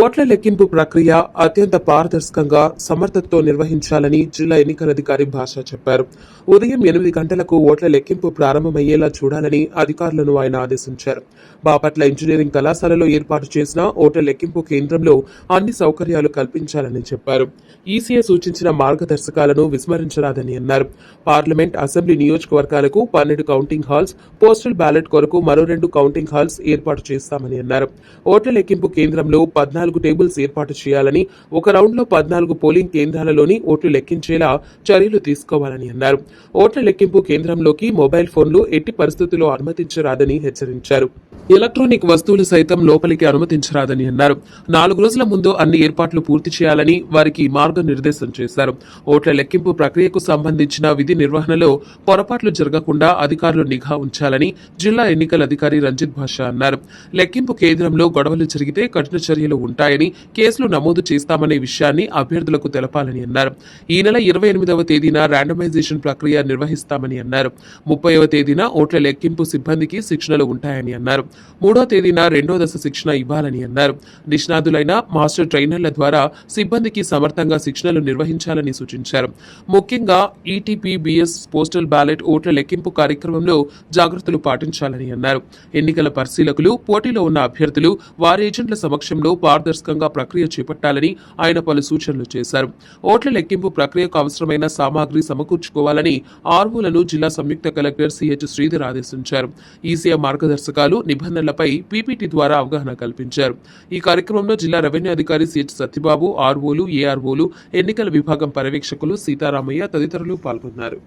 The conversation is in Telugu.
ఓట్ల లెక్కింపు ప్రక్రియ అత్యంత పారదర్శకంగా సమర్థతతో నిర్వహించాలని జిల్లా ఎన్నికల అధికారి భాష చెప్పారు. ఉదయం ఎనిమిది గంటలకు ఓట్ల లెక్కింపు ప్రారంభమయ్యేలా చూడాలని అధికారులను ఆయన ఆదేశించారు. బాపట్ల ఇంజనీరింగ్ కళాశాలలో ఏర్పాటు చేసిన ఓట్ల లెక్కింపు కేంద్రంలో అన్ని సౌకర్యాలు కల్పించాలని చెప్పారు. ఈసీఏ సూచించిన మార్గదర్శకాలను విస్మరించరాదని అన్నారు. పార్లమెంట్ అసెంబ్లీ నియోజకవర్గాలకు పన్నెండు కౌంటింగ్ హాల్స్ పోస్టల్ బ్యాలెట్ కొరకు మరో రెండు కౌంటింగ్ హాల్స్ ఏర్పాటు చేస్తామని అన్నారు. ఓట్ల లెక్కింపు కేంద్రంలో పద్నాలుగు టేబుల్స్ ఏర్పాటు చేయాలని ఒక రౌండ్లో పద్నాలుగు పోలింగ్ కేంద్రాలలోని ఓట్లు లెక్కించేలా చర్యలు తీసుకోవాలని అన్నారు. ఓట్ల లెక్కింపు కేంద్రంలోకి మొబైల్ ఫోన్లు ఎట్టి పరిస్థితుల్లో అనుమతించరాదని హెచ్చరించారు. ఎలక్ట్రానిక్ వస్తువులు సైతం లోపలికి అనుమతించరాదని అన్నారు. నాలుగు రోజుల ముందు అన్ని ఏర్పాట్లు పూర్తి చేయాలని వారికి మార్గనిర్దేశం చేశారు. ఓట్ల లెక్కింపు ప్రక్రియకు సంబంధించిన విధి నిర్వహణలో పొరపాట్లు జరగకుండా అధికారులు నిఘా ఉంచాలని జిల్లా ఎన్నికల అధికారి రంజిత్ భాష అన్నారు. లెక్కింపు కేంద్రంలో గొడవలు జరిగితే కఠిన చర్యలు ఉంటాయని కేసులు నమోదు చేస్తామనే విషయాన్ని అభ్యర్థులకు తెలపాలని అన్నారు. ఈ నెల ఇరవై ఎనిమిదవ తేదీన ర్యాండమైజేషన్ ప్రక్రియ నిర్వహిస్తామని అన్నారు. ముప్పైవ తేదీన ఓట్ల లెక్కింపు సిబ్బందికి శిక్షణలు ఉంటాయని అన్నారు. మూడో తేదీన రెండో దశ శిక్షణ ఇవ్వాలని అన్నారు. నిష్ణాతులైన మాస్టర్ ట్రైనర్ల ద్వారా సిబ్బందికి సమర్థంగా శిక్షణలు నిర్వహించాలని సూచించారు. ముఖ్యంగా ఈటీపీ బిఎస్ పోస్టల్ బ్యాలెట్ ఓట్ల లెక్కింపు కార్యక్రమంలో జాగ్రత్తలు పాటించాలని అన్నారు. ఎన్నికల పరిశీలకులు పోటీలో ఉన్న అభ్యర్థులు వారి ఏజెంట్ల సమక్షంలో పారదర్శకంగా ప్రక్రియ చేపట్టాలని ఆయన పలు సూచనలు చేశారు. ఓట్ల లెక్కింపు ప్రక్రియకు అవసరమైన సామాగ్రి సమకూర్చుకోవాలని ఆర్వోలను జిల్లా సంయుక్త కలెక్టర్ సిహెచ్ శ్రీధర్ ఆదేశించారు. ఈసీఐ మార్గదర్శకాలు నిబంధనలపై పీపీటీ ద్వారా అవగాహన కల్పించారు. ఈ కార్యక్రమంలో జిల్లా రెవెన్యూ అధికారి సిహెచ్ సత్యబాబు ఆర్వోలు ఏఆర్వోలు ఎన్నికల విభాగం పర్యవేక్షకులు సీతారామయ్య తదితరులు పాల్గొన్నారు.